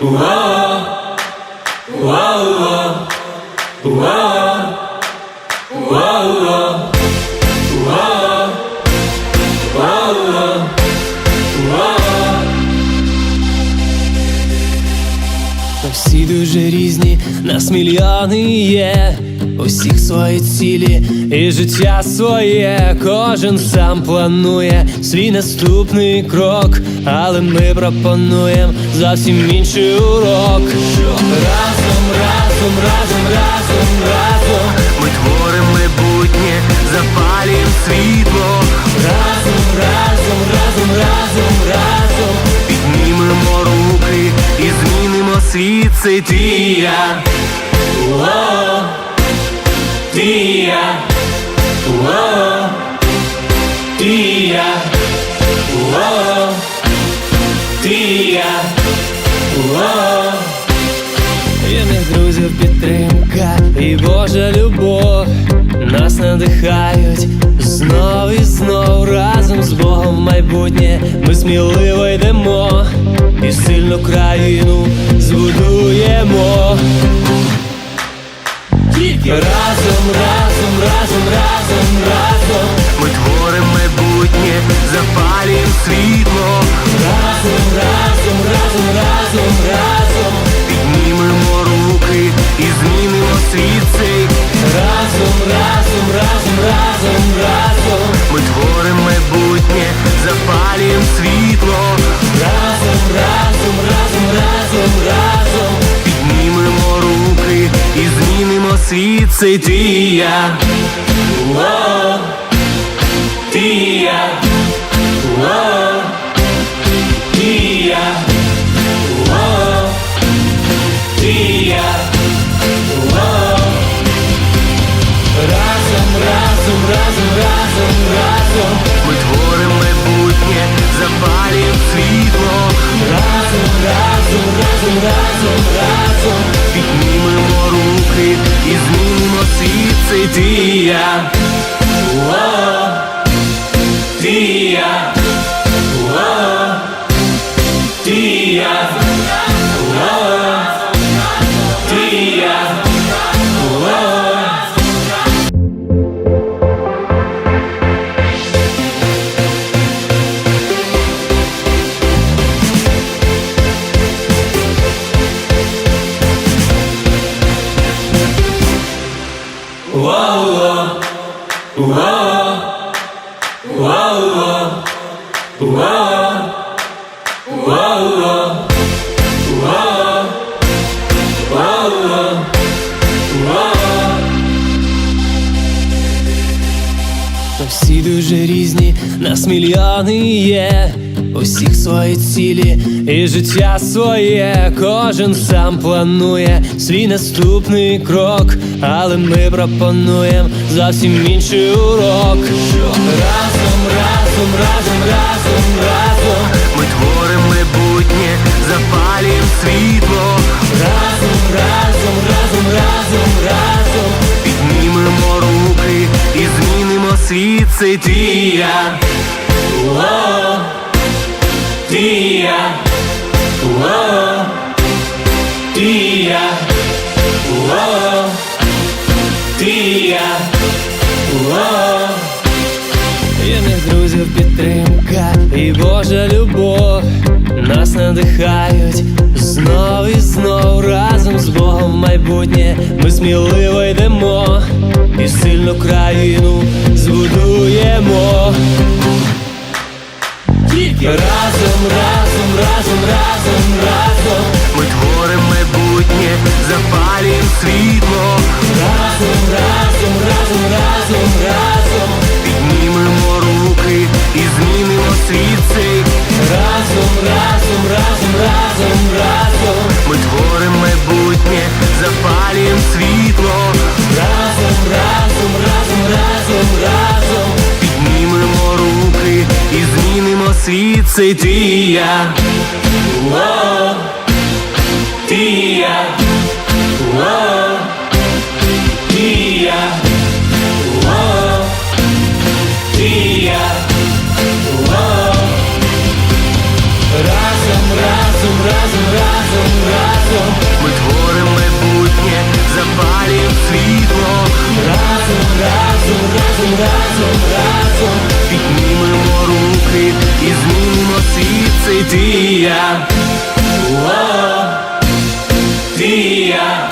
Та дуже різні, нас мільйони є, усіх свої цілі. І життя своє, кожен сам планує свій наступний крок, але ми пропонуємо зовсім інший урок. Разом, разом, разом, разом, разом, Ми творимо майбутнє, запалюємо світло, разом, разом, разом, разом, разом. Піднімемо руки і змінимо світ. Цей ти і я. Воу, ти і я, Воу, ти і я, Воу, ти і я, Воу. Вірних друзів підтримка і Божа любов. Нас надихають знов і знов разом з Богом в майбутнє ми сміливо йдемо і сильну країну збудуємо. Тільки разом, разом, разом, разом, разом, Ми творимо майбутнє, запалюємо світло, разом, разом, разом, разом, разом, піднімемо руки і змінимо світ цей. Разом, разом, разом, разом, разом, Ми творимо майбутнє, запалюємо світло, разом, разом, разом, разом, разом. піднімемо руки і змінимо світ. Цей ти і я. Воу, ти і я, світ цей ти і я. Воу, Воу, воу, воу, воу, воу, Та всі дуже різні, нас мільйони є, усіх свої цілі і життя своє, кожен сам планує свій наступний крок, але ми пропонуємо зовсім інший урок. Разом, разом, разом, разом, разом, ти і я, Воу, ти і я, Воу. Вірних друзів підтримка і Божа любов. Нас надихають знов і знов. Разом з Богом майбутнє ми сміливо йдемо. І сильну країну збудуємо. Тільки разом, разом, разом, разом, разом, Ми творимо майбутнє, sei Tia, oh, Tia, oh, Tia, oh, Tia, oh. Разом, разом, разом, разом, разом. Ми твої майбутнє запалів світло. Разом, разом, разом, разом, разом піднімемо руки і змінимо світ цей ти і я. О, ти і я.